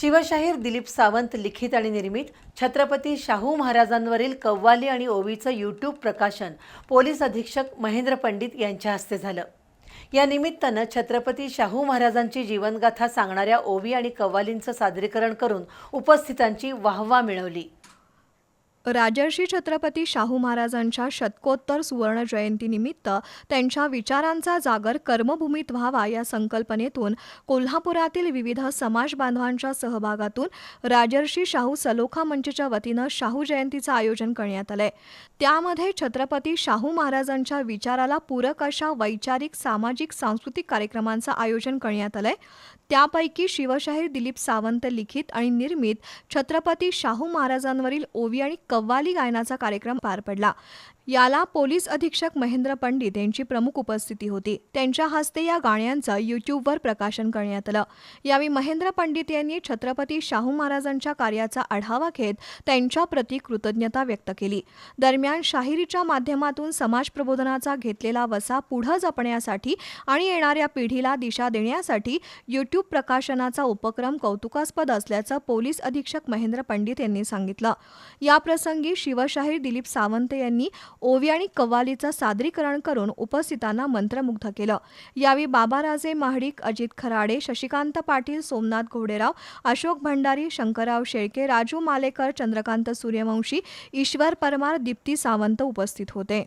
शिवशाहीर दिलीप सावंत लिखित आणि निर्मित छत्रपती शाहू महाराजांवरील कव्वाली आणि ओवीचं यूट्यूब प्रकाशन पोलीस अधीक्षक महेंद्र पंडित यांच्या हस्ते झालं. या निमित्तानं छत्रपती शाहू महाराजांची जीवनगाथा सांगणाऱ्या ओवी आणि कव्वालींचं सादरीकरण करून उपस्थितांची वाहवा मिळवली. राजर्षी छत्रपती शाहू महाराजांच्या शतकोत्तर सुवर्ण जयंतीनिमित्त त्यांच्या विचारांचा जागर कर्मभूमीत व्हावा या संकल्पनेतून कोल्हापुरातील विविध समाज बांधवांच्या सहभागातून राजर्षी शाहू सलोखा मंचच्या वतीनं शाहू जयंतीचं आयोजन करण्यात आलंय. त्यामध्ये छत्रपती शाहू महाराजांच्या विचाराला पूरक अशा वैचारिक सामाजिक सांस्कृतिक कार्यक्रमांचं आयोजन करण्यात आलंय. त्यापैकी शिवशाहीर दिलीप सावंत लिखित आणि निर्मित छत्रपती शाहू महाराजांवरील ओवी आणि कव्वाली गायनाचा कार्यक्रम पार पडला. याला पोलीस अधीक्षक महेंद्र पंडित यांची प्रमुख उपस्थिती होती. त्यांच्या हस्ते या गाण्यांचं युट्यूबवर प्रकाशन करण्यात आलं. यावेळी महेंद्र पंडित यांनी छत्रपती शाहू महाराजांच्या कार्याचा आढावा घेत त्यांच्या प्रती कृतज्ञता व्यक्त केली. दरम्यान शाहिरीच्या माध्यमातून समाज प्रबोधनाचा घेतलेला वसा पुढं जपण्यासाठी आणि येणाऱ्या पिढीला दिशा देण्यासाठी युट्यूब प्रकाशनाचा उपक्रम कौतुकास्पद असल्याचं पोलीस अधीक्षक महेंद्र पंडित यांनी सांगितलं. याप्रसंगी शिवशाहीर दिलीप सावंत यांनी ओवी आणि कव्वालीचं सादरीकरण करून उपस्थितांना मंत्रमुग्ध केलं. यावेळी बाबाराजे महाडिक अजित खराडे शशिकांत पाटील सोमनाथ घोडेराव अशोक भंडारी शंकरराव शेळके राजू मालेकर चंद्रकांत सूर्यवंशी ईश्वर परमार दीप्ती सावंत उपस्थित होते.